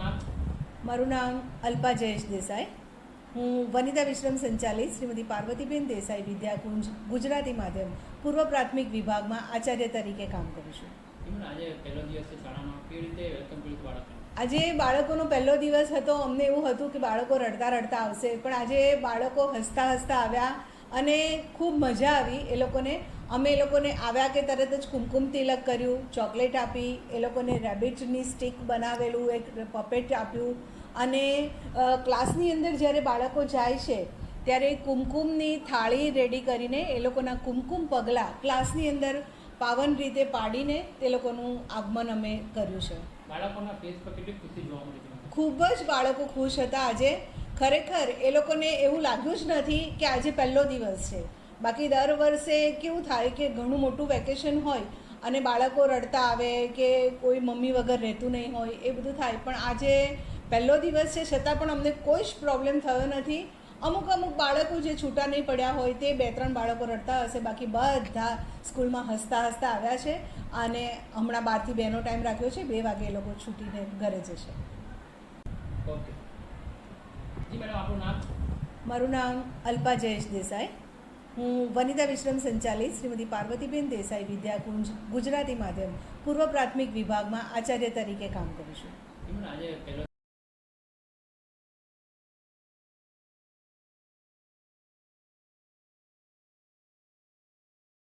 આપનું નામ? મારું નામ અલ્પા જયેશ દેસાઈ. હું વનિતા વિશ્રમ સંચાલિત શ્રીમતી પાર્વતીબેન દેસાઈ વિદ્યાકુંજ ગુજરાતી માધ્યમ પૂર્વ પ્રાથમિક વિભાગમાં આચાર્ય તરીકે કામ કરું છું. આજે બાળકોનો પહેલો દિવસ હતો. અમને એવું હતું કે બાળકો રડતા રડતા આવશે. પણ આજે બાળકો હસતા હસતા આવ્યા. અને ખૂબ મજા આવી એ લોકોને. અમે એ લોકોને આવ્યા કે તરત જ કુમકુમ તિલક કર્યું ચોકલેટ આપી એ લોકોને રેબિટની સ્ટીક બનાવેલું એક પપેટ આપ્યું. અને ક્લાસની અંદર જ્યારે બાળકો જાય છે ત્યારે કુમકુમની થાળી રેડી કરીને એ લોકોના કુમકુમ પગલાં ક્લાસની અંદર પાવન રીતે પાડીને તે લોકોનું આગમન અમે કર્યું છે. બાળકોના ફેસ પર કેટલી ખુશી જોવા મળી ખૂબ જ બાળકો ખુશ હતા આજે. ખરેખર એ લોકોને એવું લાગ્યું જ નથી કે આજે પહેલો દિવસ છે. બાકી દર વર્ષે કેવું થાય કે ઘણું મોટું વેકેશન હોય અને બાળકો રડતા આવે કે કોઈ મમ્મી વગર રહેતું નહીં હોય એ બધું થાય. પણ આજે પહેલો દિવસ છે, છતાં પણ અમને કોઈ જ પ્રોબ્લેમ થયો નથી. અમુક અમુક બાળકો જે છૂટા નહીં પડ્યા હોય તે બે ત્રણ બાળકો રડતા હશે. બાકી બધા સ્કૂલમાં હસતા હસતા આવ્યા છે અને હમણાં બારથી બેનો ટાઈમ રાખ્યો છે, બે વાગે એ લોકો છૂટીને ઘરે જશે. ઓકે જી મેડમ આપનું નામ મારું નામ અલ્પા જયેશ દેસાઈ. હું વનિતા વિશ્રમ સંચાલિત શ્રીમતી પાર્વતીબેન દેસાઈ વિદ્યાકુંજ ગુજરાતી માધ્યમ પૂર્વ પ્રાથમિક વિભાગમાં આચાર્ય તરીકે કામ કરું છું. આજે પહેલો